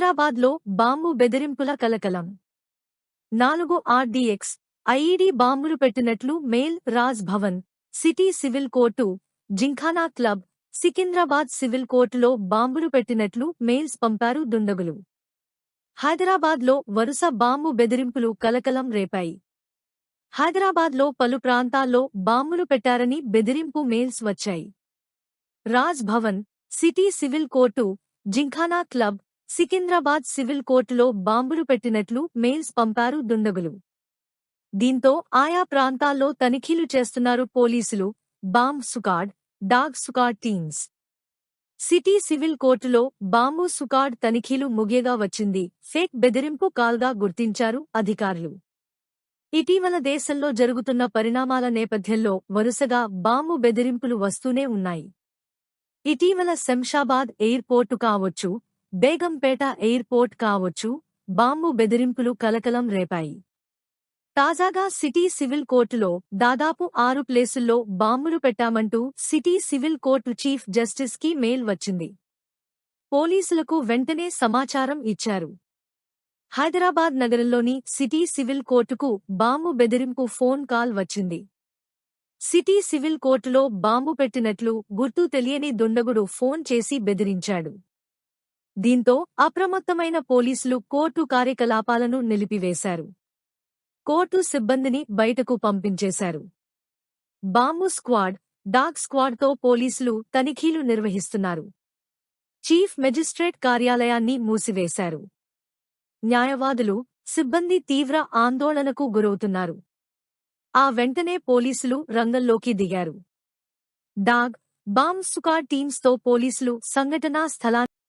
హైదరాబాద్లో బాంబు బెదిరింపుల కలకలం. నాలుగు ఆర్డీఎక్స్ ఐఈడీ బాంబులు పెట్టినట్లు mail Raj Bhavan city civil court Gymkhana club Secunderabad civil కోర్టులో బాంబులు పెట్టినట్లు మెయిల్స్ పంపారు దుండగులు. హైదరాబాద్లో వరుస బాంబు బెదిరింపులు కలకలం రేపాయి. హైదరాబాద్లో పలు ప్రాంతాల్లో బాంబులు పెట్టారని బెదిరింపు మెయిల్స్ వచ్చాయి. Raj Bhavan city civil court Gymkhana club Secunderabad civil కోర్టులో బాంబులు పెట్టినట్లు మెయిల్స్ పంపారు దుండగులు. దీంతో ఆయా ప్రాంతాల్లో తనిఖీలు చేస్తున్నారు పోలీసులు. Bomb squad dog squad teams. City civil కోర్టులో బాంబు సుకాడ్ తనిఖీలు ముగియగా వచ్చింది. ఫేక్ బెదిరింపు కాల్గా గుర్తించారు అధికారులు. ఇటీవల దేశంలో జరుగుతున్న పరిణామాల నేపథ్యంలో వరుసగా బాంబు బెదిరింపులు వస్తూనే ఉన్నాయి. ఇటీవల శంషాబాద్ ఎయిర్పోర్టు కావచ్చు బేగంపేట ఎయిర్పోర్ట్ కావచ్చు బాంబు బెదిరింపులు కలకలం రేపాయి. తాజాగా సిటీ సివిల్ కోర్టులో దాదాపు ఆరు ప్లేసుల్లో బాంబులు పెట్టామంటూ సిటీ సివిల్ కోర్టు చీఫ్ జస్టిస్కి మెయిల్ వచ్చింది. పోలీసులకు వెంటనే సమాచారం ఇచ్చారు. హైదరాబాద్ నగరంలోని సిటీ సివిల్ కోర్టుకు బాంబు బెదిరింపు ఫోన్ కాల్ వచ్చింది. సిటీ సివిల్ కోర్టులో బాంబు పెట్టినట్లు గుర్తు తెలియని దుండగుడు ఫోన్ చేసి బెదిరించాడు. దీంతో అప్రమత్తమైన పోలీసులు కోర్టు కార్యకలాపాలను నిలిపివేశారు. కోర్టు సిబ్బందిని బయటకు పంపించేశారు. బాంబు స్క్వాడ్ డాగ్ స్క్వాడ్తో పోలీసులు తనిఖీలు నిర్వహిస్తున్నారు. చీఫ్ మెజిస్ట్రేట్ కార్యాలయాన్ని మూసివేశారు. న్యాయవాదులు సిబ్బంది తీవ్ర ఆందోళనకు గురవుతున్నారు. ఆ వెంటనే పోలీసులు రంగంలోకి దిగారు. డాగ్ బాంబ్ స్క్వాడ్ టీమ్స్తో పోలీసులు సంఘటనా స్థలాన్ని